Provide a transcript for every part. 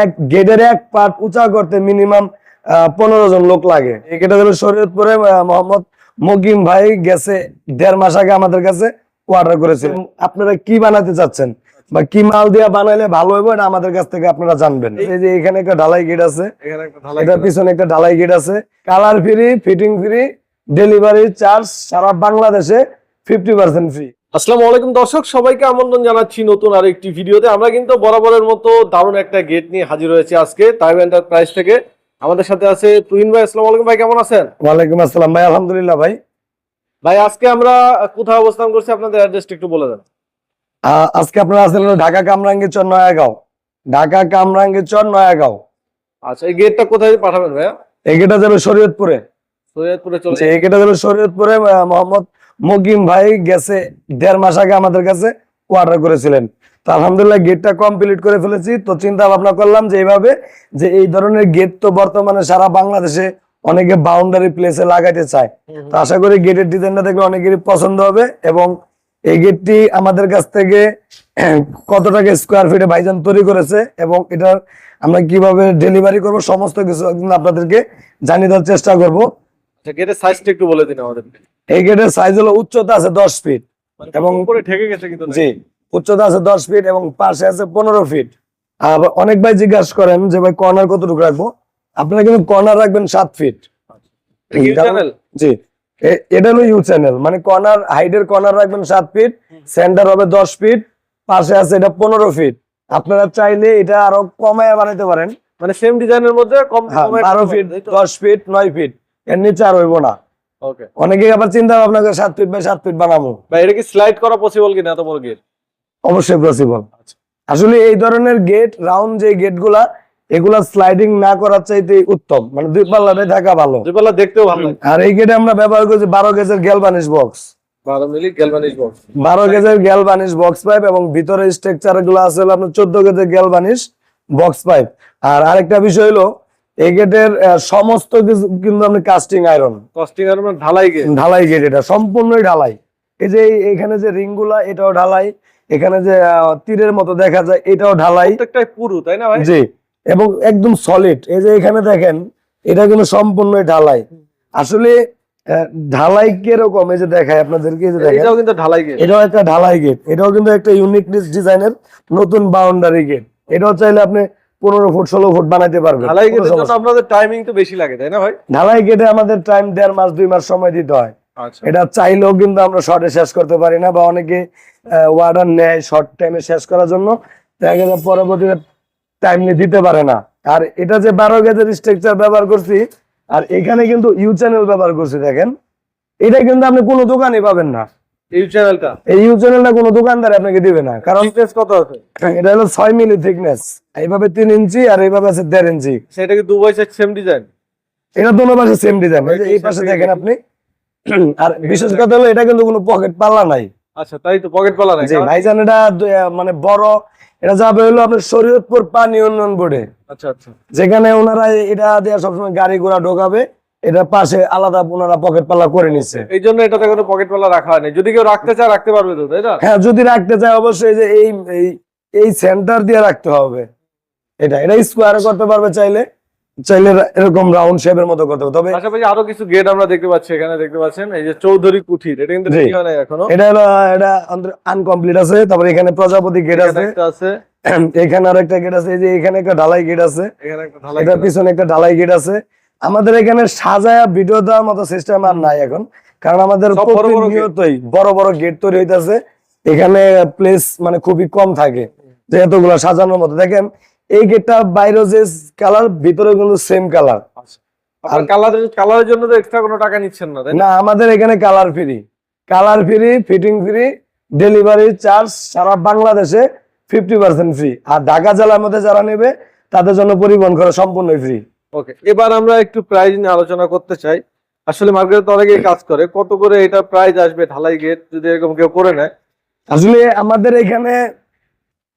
এক গেটের এক পার্ট উঁচা করতে মিনিমাম পনেরো জন লোক লাগে। এই গেটে হলো শরীয়তপুরে মোহাম্মদ মকিম ভাই গেছে দেড় মাস আগে আমাদের কাছে অর্ডার করেছিলেন আপনারা কি বানাতে চাচ্ছেন? বা কি মাল দিয়া বানাইলে ভালো হবে এটা আমাদের কাছ থেকে আপনারা জানবেন। এই যে এখানে একটা ঢালাই গেট আছে। এটার পিছনে একটা ঢালাই গেট আছে। Colour free fitting free delivery charge সারা বাংলাদেশে ফিফটি পার্সেন্ট ফ্রি আসসালামু আলাইকুম দর্শক সবাইকে আমন্ত্রণ জানাচ্ছি নতুন আর একটি ভিডিওতে। আমরা কিন্তু বরাবরের মতো দারুণ একটা গেট নিয়ে হাজির হয়েছি আজকে টাইম এন্টারপ্রাইজ থেকে। আমাদের সাথে আছে তুহিন ভাই। আসসালামু আলাইকুম ভাই কেমন আছেন? ওয়ালাইকুম আসসালাম ভাই আলহামদুলিল্লাহ ভাই। ভাই আজকে আমরা কোথায় অবস্থান করছি আপনাদের অ্যাড্রেসটা একটু বলে দেন। আজকে আপনারা আছেন ঢাকা কামরাঙ্গি চর নয়াগাঁও। ঢাকা কামরাঙ্গি চর নয়াগাঁও। আচ্ছা এই গেটটা কোথায় পাঠাবেন ভাইয়া? এই গেটটা যাবে শরীয়তপুরে। সৈয়দপুরে চলে এই গেটটা যাবে শরীয়তপুরে মোহাম্মদ মকিম ভাই গেছে দেড় মাস আগে আমাদের কাছে অর্ডার করেছিলেন। তো আলহামদুলিল্লাহ গেটটা কমপ্লিট করে ফেলেছি। তো চিন্তা ভাবনা করলাম যে এইভাবে যে এই ধরনের গেট তো বর্তমানে সারা বাংলাদেশে অনেকে বাউন্ডারি প্লেসে লাগাইতে চায়। তো আশা করি গেটের ডিজাইনটা দেখলে অনেকেরই পছন্দ হবে এবং এই গেটটি আমাদের কাছ থেকে কত টাকা স্কোয়ার ফিটে ভাইজান তৈরি করেছে এবং এটার আমরা কীভাবে ডেলিভারি করব সমস্ত কিছু একদিন আপনাদেরকে জানিয়ে দেওয়ার চেষ্টা করব। আচ্ছা গেটের সাইজটা একটু বলে দিন আমাদের এই গেটের সাইজ হলো উচ্চতা আছে দশ ফিট এবং- এবং উপরে ঠেকে গেছে কিন্তু জি উচ্চতা আছে দশ ফিট এবং পাশে আছে পনেরো ফিট আর অনেক ভাই জিজ্ঞাসা করেন যে ভাই কর্নার কতটুকু রাখব? আপনারা কিন্তু কর্নার রাখবেন সাত ফিট জি এটা হলো ইউ চ্যানেল মানে কর্নার হাইডের কর্নার রাখবেন সাত ফিট সেন্টার হবে দশ ফিট পাশে আছে এটা পনেরো ফিট আপনারা চাইলে এটা আরও কমায় বানাইতে পারেন। মানে সেম ডিজাইনের মধ্যে কম হ্যাঁ, বারো ফিট দশ ফিট নয় ফিট এর নিচে আর হইব না। অনেকে আবার চিন্তা ভাবনা করে সাত ফিট বাই সাত ফিট বানাবো। ভাই এটা কি স্লাইড করা পসিবল কিনা এত বড় গেট অবশ্যই পসিবল আচ্ছা। আসলে এই ধরনের গেট রাউন্ড যে এগুলা স্লাইডিং না করার চাইতে উত্তম। মানে দুই থাকা ভালো। দুপাল্লা দেখতেও ভালো আর এই গেটে আমরা ব্যবহার করছি বারো গেজের গ্যালভানিশ বক্স বারো মিলি গ্যালভানিশ বক্স বারো গেজের গ্যালভানিশ বক্স পাইপ এবং ভিতরে স্ট্রাকচারগুলো আছে আপনার চোদ্দ গেজের গ্যালভানিশ বক্স পাইপ আর আরেকটা বিষয় হলো এই গেটের সমস্ত কিছু কিন্তু আপনি কাস্টিং আয়রন কস্টিং আর মানে ঢালাই গেট ঢালাই গেট এটা সম্পূর্ণই ঢালাই। এই যে এখানে যে রিংগুলা এটাও ঢালাই। এখানে যে তীরের মতো দেখা যায় এটাও ঢালাই। প্রত্যেকটাই পুরু তাই না ভাই? জি এবং একদম সলিড এই যে এখানে দেখেন এটা কিন্তু সম্পূর্ণই ঢালাই। আসলে ঢালাই কীরকম? এই যে দেখায় আপনাদেরকে এই যে দেখেন। এটাও কিন্তু ঢালাই গেট এটাও একটা ঢালাই গেট এটাও কিন্তু একটা ইউনিকনেস ডিজাইনের নতুন বাউন্ডারি গেট এটাও চাইলে আপনি পনেরো ফুট ষোলো ফুট বানাইতে পারবেন। ঢালাই কোনো গেটের জন্য সমস্যা নেই। আপনাদের টাইমিং তো বেশি লাগে তাই না ভাই? ঢালাই গেটে আমাদের টাইম দেড় মাস দুই মাস সময় দিতে হয়। আচ্ছা। এটা চাইলেও কিন্তু আমরা শর্টে শেষ করতে পারি না বা অনেকে ওয়ার্ডার নেয় শর্ট টাইমে শেষ করার জন্য। দেখা যায় পরবর্তীতে টাইম দিতে পারে না। আর এটা যে বারো গেজের স্ট্রাকচার ব্যবহার করছি আর এখানে কিন্তু ইউ চ্যানেল ব্যবহার করছি দেখেন। এটা কিন্তু আপনি কোনো দোকানে পাবেন না। এই চ্যানেলটা এই চ্যানেলটা কোনো দোকানদার আপনাকে দিবে না। কারণ থিকনেস কত আছে? এটা হলো ছয় মিলি থিকনেস এইভাবে তিন ইঞ্চি আর এইভাবে আছে দেড় ইঞ্চি। সেটা কি দুবাই সেম ডিজাইন এটা দোনো পাশে সেম ডিজাইন এই পাশে দেখেন আপনি। আর বিশেষ কথা হলো এটা কিন্তু কোনো পকেট পাল্লা নাই। আচ্ছা তাই তো পকেট পালা নাই। জি ভাইজান এটা মানে বড় এটা যাবে হলো আপনার শরীয়তপুর পানি উন্নয়ন বোর্ডে। আচ্ছা আচ্ছা। যেখানে ওনারা এটা দিয়ে সবসময় গাড়ি ঘোড়া ঢোকাবে। এটা পাশে আলাদা ওনারা পকেট পাল্লা করে নিচ্ছে এই জন্য এটাতে কোনো পকেট পালা রাখা হয়নি। যদি কেউ রাখতে চায় রাখতে পারবে তো তাই না? হ্যাঁ যদি রাখতে চায় অবশ্যই যে এই এই সেন্টার দিয়ে রাখতে হবে। এটা এটা স্কোয়ার করতে পারবে চাইলে। চাইলে এরকম রাউন্ড শেপের মতো করতে হবে তবে পাশাপাশি আরও কিছু গেট আমরা দেখতে পাচ্ছি এখানে দেখতে পাচ্ছেন এই যে চৌধুরী কুঠির। এটা কিন্তু ঠিক হয় নাই এখনও। এটা হলো এটা আনকমপ্লিট আছে। তারপরে এখানে প্রজাপতি গেট আছে। আছে। এখানে আর একটা গেট আছে। এই যে এখানে একটা ঢালাই গেট আছে। এখানে একটা ঢালাই করা। পিছনে একটা ঢালাই গেট আছে। আমাদের এখানে সাজায়া ভিডিও দেওয়ার মতো সিস্টেম আর নাই এখন। কারণ আমাদের বড় বড় প্রতিনিয়তই বড় বড় গেট তৈরি হইতেছে। এখানে প্লেস মানে খুবই কম থাকে যে এতগুলো সাজানোর মতো। দেখেন এই গেটটা বাইরে যে কালার ভিতরে কিন্তু সেম কালার আচ্ছা। আপনার কালারের কালারের জন্য তো এক্সট্রা কোনো টাকা নিচ্ছেন না তাই না? আমাদের এখানে colour free colour free fitting free delivery charge সারা বাংলাদেশে ফিফটি পার্সেন্ট ফ্রি আর ঢাকা জেলার মধ্যে যারা নেবে তাদের জন্য পরিবহন করা সম্পূর্ণ ফ্রি ওকে এবার আমরা একটু প্রাইস নিয়ে আলোচনা করতে চাই। আসলে মার্কেটে তো অনেকেই কাজ করে। কত করে এটা প্রাইস আসবে ঢালাই গেট যদি এরকম কেউ করে নেয়? আসলে আমাদের এখানে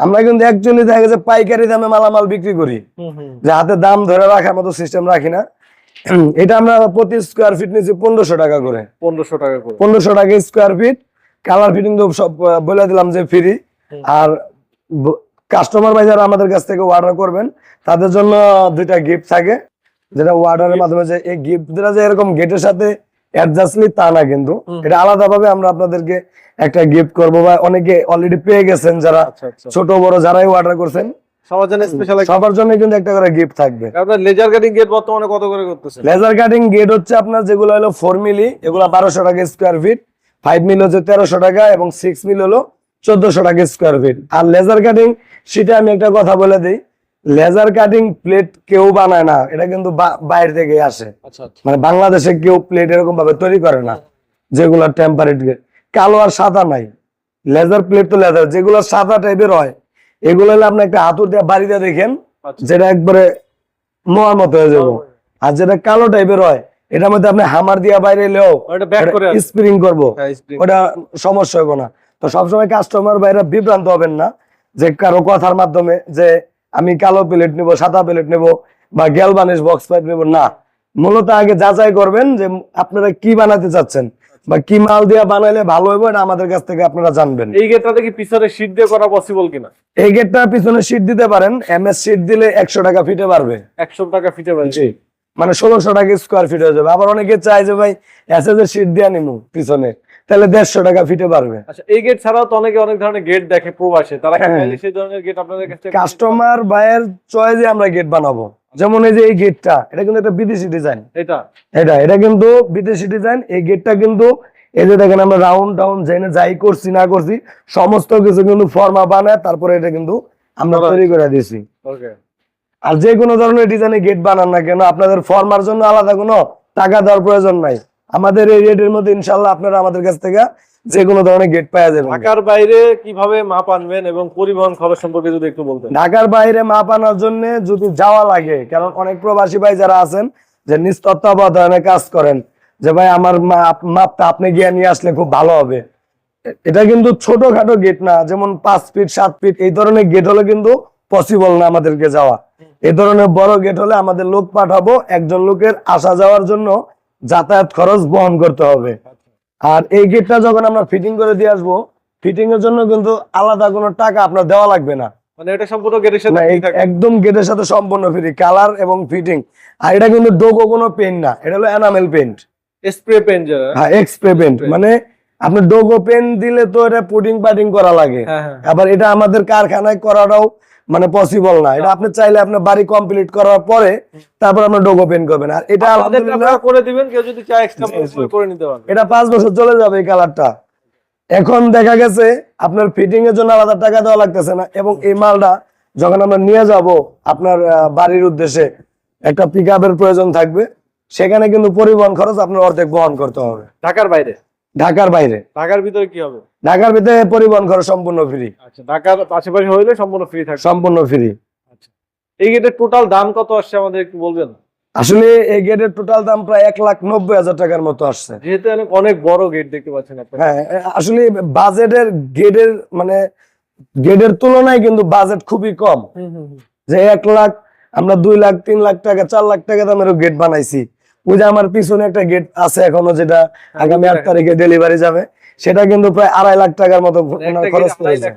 আমরা কিন্তু অ্যাকচুয়ালি দেখা গেছে পাইকারি দামে মালামাল বিক্রি করি। যে হাতে দাম ধরে রাখার মতো সিস্টেম রাখি না। এটা আমরা প্রতি স্কোয়ার ফিট নিচ্ছি পনেরোশো টাকা করে। পনেরোশো টাকা করে। পনেরোশো টাকা স্কোয়ার ফিট কালার ফিটিং তো সব বলে দিলাম যে ফ্রি আর কাস্টমার ভাই যারা আমাদের কাছ থেকে অর্ডার করবেন। তাদের জন্য দুইটা গিফট থাকে যেটা অর্ডারের মাধ্যমে যে এই গিফটটা যে এরকম গেটের সাথে অ্যাডজাস্টলি তা না কিন্তু। এটা আলাদাভাবে আমরা আপনাদেরকে একটা গিফট করব বা অনেকে অলরেডি পেয়ে গেছেন যারা আচ্ছা আচ্ছা। ছোট বড় যারাই অর্ডার করছেন। সবার জন্য স্পেশাল সবার জন্য কিন্তু একটা করে গিফট থাকবে। আপনার লেজার কাটিং গেট বর্তমানে কত করে করতেছেন? লেজার কাটিং গেট হচ্ছে আপনার যেগুলো হলো ফোর মিলি এগুলো বারোশো টাকা স্কোয়ার ফিট ফাইভ মিল হচ্ছে তেরোশো টাকা এবং সিক্স মিল হলো চোদ্দশো টাকা স্কোয়ার ফিট আর লেজার কাটিং সেটা আমি একটা কথা বলে দিই। লেজার কাটিং প্লেট কেউ বানায় না এটা কিন্তু বাইরে থেকে আসে। আচ্ছা আচ্ছা। মানে বাংলাদেশে কেউ প্লেট এরকম ভাবে তৈরি করে না যেগুলো টেম্পারেট কালো আর সাদা নাই। লেজার প্লেট তো লেজার যেগুলো সাদা টাইপের হয় এগুলো হলে আপনি একটা হাতুর দিয়ে বাড়িতে দেখেন আচ্ছা। যেটা একবারে মোয়ার মতো হয়ে যাব। আর যেটা কালো টাইপের হয় এটার মধ্যে আপনি হামার দিয়া বাইরে এলেও। স্প্রিং করব। হ্যাঁ, ওটা সমস্যা হবে না। তো সবসময় কাস্টমার বাইরে বিভ্রান্ত হবেন না যে কারও কথার মাধ্যমে যে আমি কালো প্লেট নিব সাদা প্লেট নেব বা গ্যালবানিশ বক্স পাইপ নেব না। মূলত আগে যাচাই করবেন যে আপনারা কি বানাতে চাচ্ছেন বা কি মাল দিয়ে বানাইলে ভালো হবে এটা আমাদের কাছ থেকে আপনারা জানবেন। এই গেটটাতে কি পিছনে শীট দিয়ে করা পসিবল কিনা? এই গেটটা পিছনে শীট দিতে পারেন এম এস শীট দিলে একশো টাকা ফিটে পারবে একশো টাকা ফিটে পারে জি। মানে ষোলোশো টাকা স্কোয়ার ফিট হয়ে যাবে। আবার অনেকে চায় যে ভাই এসএস এর শীট দিয়ে নিমু পিছনে। তাহলে দেড়শো টাকা ফিটে পারবে আচ্ছা এই গেট ছাড়াও তো অনেকে অনেক ধরনের গেট দেখে প্রবাসে। তারা হ্যাঁ। সেই ধরনের গেট আপনাদের কাছে কাস্টমার বায়ের চয়েসে আমরা গেট বানাবো। যেমন এই যে এই গেটটা এটা কিন্তু একটা বিদেশি ডিজাইন এটা? এটা এটা কিন্তু বিদেশি ডিজাইন এই গেটটা কিন্তু এই যে দেখেন আমরা রাউন্ড টাউন জেনে যাই করছি না করছি সমস্ত কিছু কিন্তু ফর্মা বানায় তারপরে এটা কিন্তু আমরা তৈরি করে দিয়েছি। আর যে কোনো ধরনের ডিজাইনের গেট বানান না কেন আপনাদের ফর্মার জন্য আলাদা কোনো টাকা দেওয়ার প্রয়োজন নাই। আমাদের এই রেটের মধ্যে ইনশাল্লাহ আপনারা আমাদের কাছ থেকে যে কোনো ধরনের গেট পাওয়া যাবে। ঢাকার বাইরে কীভাবে মাপ আনবেন এবং পরিবহন খরচ সম্পর্কে যদি একটু বলতেন। ঢাকার বাইরে মাপ আনার জন্য যদি যাওয়া লাগে কারণ অনেক প্রবাসী ভাই যারা আছেন যে নিজ তত্ত্বাবধানে কাজ করেন যে ভাই আমার মাপ- মাপটা আপনি গিয়ে নিয়ে আসলে খুব ভালো হবে। এটা কিন্তু ছোটখাটো গেট না যেমন পাঁচ ফিট সাত ফিট এই ধরনের গেট হলে কিন্তু পসিবল না আমাদেরকে যাওয়া। এই ধরনের বড় গেট হলে আমাদের লোক পাঠাবো একজন লোকের আসা যাওয়ার জন্য যাতায়াত খরচ বহন করতে হবে। আর এই গেটটা যখন আমরা ফিটিং করে দিয়ে আসব ফিটিং এর জন্য কিন্তু আলাদা কোনো টাকা আপনার দেওয়া লাগবে না। মানে এটা সম্পূর্ণ গেটের সাথে না free এই- থাকে। একদম গেটের সাথে সম্পূর্ণ ফ্রি কালার এবং ফিটিং আর এটা কিন্তু ডোগো কোনো পেন্ট না এটা হলো এনামেল পেন্ট স্প্রে পেন হ্যাঁ পেন্ট মানে আপনি ডোগো পেন্ট দিলে তো এটা পুডিং করা লাগে। হ্যাঁ হ্যাঁ। আবার এটা আমাদের কারখানায় করাটাও মানে পসিবল না। এটা আপনি চাইলে আপনার বাড়ি কমপ্লিট করার পরে তারপর আপনার ডোগো পেন্ট করবেন। আর এটা আলহামদুলিল্লাহ করে দিবেন কেউ যদি চায় এক্সট্রা। করে নিতে পারবে। এটা পাঁচ বছর চলে যাবে এই কালারটা এখন দেখা গেছে আপনার ফিটিং এর জন্য আলাদা টাকা দেওয়া লাগতেছে না এবং এই মালটা যখন আমরা নিয়ে যাব আপনার বাড়ির উদ্দেশ্যে একটা পিক প্রয়োজন থাকবে। সেখানে কিন্তু পরিবহন খরচ আপনার অর্ধেক বহন করতে হবে। ঢাকার বাইরে? ঢাকার বাইরে। ঢাকার ভিতরে কি হবে? ঢাকার ভিতরে পরিবহন খরচ সম্পূর্ণ ফ্রি আচ্ছা ঢাকার আশেপাশে হইলে সম্পূর্ণ ফ্রি থাকবে। সম্পূর্ণ ফ্রি এই গেটের টোটাল দাম কত আসছে আমাদের একটু বলবেন? আসলে এই গেটের টোটাল দাম প্রায় এক লাখ নব্বই হাজার টাকার মতো আসছে। যেহেতু অনেক বড় গেট দেখতে পাচ্ছেন হ্যাঁ আসলে বাজেটের গেটের মানে গেটের তুলনায় কিন্তু বাজেট খুবই কম। যে এক লাখ আমরা দুই লাখ তিন লাখ টাকা চার লাখ টাকা দামের গেট বানাইছি। ওই যে আমার পিছনে একটা গেট আছে এখনও যেটা আগামী আট তারিখে ডেলিভারি যাবে। সেটা কিন্তু প্রায় আড়াই লাখ টাকার মতো খরচ বসে।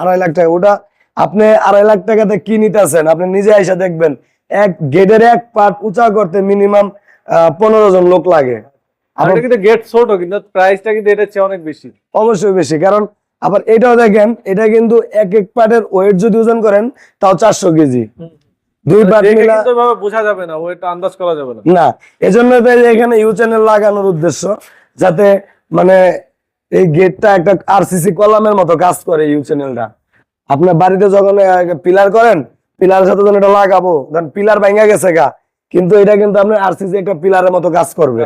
আড়াই লাখ টাকা। ওটা আপনি আড়াই লাখ টাকাতে কি নিতেছেন? আপনি নিজে আইসা দেখবেন এক গেটের এক পার্ট উঁচা করতে মিনিমাম পনেরো জন লোক লাগে। কিন্তু গেট ছোট কিন্তু প্রাইসটা কিন্তু এটার চেয়ে অনেক বেশি। অবশ্যই বেশি কারণ আবার এটাও দেখেন এটা কিন্তু এক এক পার্টের ওয়েট যদি ওজন করেন তাও চারশো কেজি। দুই পার্ট দেখে মিলা বোঝা যাবে না ওইটা আন্দাজ করা যাবে না। না এজন্য তো এখানে ইউ চ্যানেল লাগানোর উদ্দেশ্য যাতে মানে এই গেটটা একটা আরসিসি কলামের মতো কাজ করে ইউ চ্যানেলটা আপনার বাড়িতে যখন পিলার করেন পিলারের সাথে যখন এটা লাগাবো ধরেন পিলার ভাঙা গেছে গা। কিন্তু এটা কিন্তু আপনার আরসিসি একটা পিলারের মতো কাজ করবে।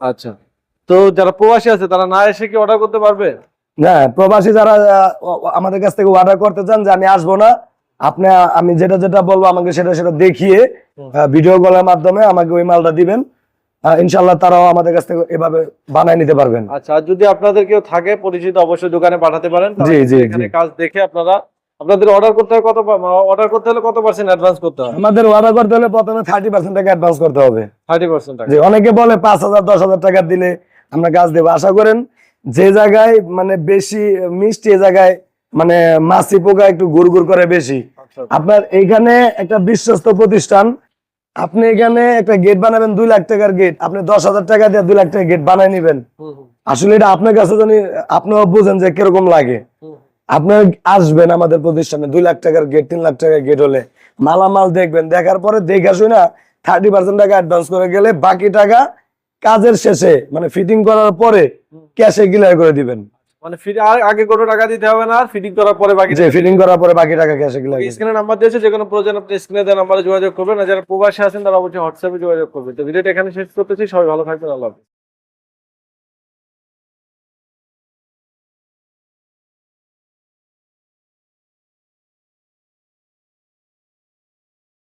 আচ্ছা। তো যারা প্রবাসী আছে তারা না এসে কি অর্ডার করতে পারবে? না প্রবাসী যারা আমাদের কাছ থেকে অর্ডার করতে চান যে আমি আসব না আপনি আমি যেটা যেটা বলব আমাকে সেটা সেটা দেখিয়ে। ভিডিও কলের মাধ্যমে আমাকে ওই মালটা দিবেন। ইনশাল্লাহ তারাও আমাদের কাছ থেকে এভাবে বানায় নিতে পারবেন। আচ্ছা আর যদি আপনাদের কেউ থাকে পরিচিত অবশ্যই দোকানে পাঠাতে পারেন। জি, জি, এখানে কাজ দেখে আপনারা আপনাদের অর্ডার করতে হয় কত অর্ডার করতে হলে কত পার্সেন্ট অ্যাডভান্স করতে হয় আমাদের অর্ডার করতে হলে প্রথমে থার্টি পার্সেন্ট টাকা অ্যাডভান্স করতে হবে। থার্টি পার্সেন্ট টাকা। অনেকে বলে পাঁচ হাজার দশ হাজার টাকা দিলে আমরা কাজ দেবো। আশা করেন যে জায়গায় মানে বেশি মিষ্টি জায়গায় মানে মাছি পোকা একটু গুড় গুড় করে বেশি। আচ্ছা। আপনার এইখানে একটা বিশ্বস্ত প্রতিষ্ঠান। আপনি এখানে একটা গেট বানাবেন দুই লাখ টাকার গেট আপনি দশ হাজার টাকা দিয়ে দুই লাখ টাকা গেট বানাই নিবেন। আসলে এটা আপনার কাছে জানি আপনিও বুঝেন যে কীরকম লাগে। আপনার আসবেন আমাদের প্রতিষ্ঠানে দুই লাখ টাকার গেট তিন লাখ টাকার গেট হলে। মালামাল দেখবেন দেখার পরে দেখে শুনে না থার্টি পার্সেন্ট টাকা অ্যাডভান্স করে গেলে বাকি টাকা কাজের শেষে মানে ফিটিং করার পরে ক্যাশে ক্লিয়ার করে দিবেন। মানে ফিট আগে কোনো টাকা দিতে হবে না আর ফিটিং করার পরে বাকি যে ফিটিং করার পরে বাকি টাকা ক্যাশে ক্লিয়ার স্ক্রিনে নাম্বার দিয়েছে যে কোনো প্রয়োজন আপনি স্ক্রিনে দেওয়া নাম্বারে যোগাযোগ করবেন আর যারা প্রবাসী আছেন তারা অবশ্যই হোয়াটসঅ্যাপে যোগাযোগ করবেন তো ভিডিওটা এখানে শেষ করতেছি সবাই ভালো থাকবেন আল্লাহ হাফেজ।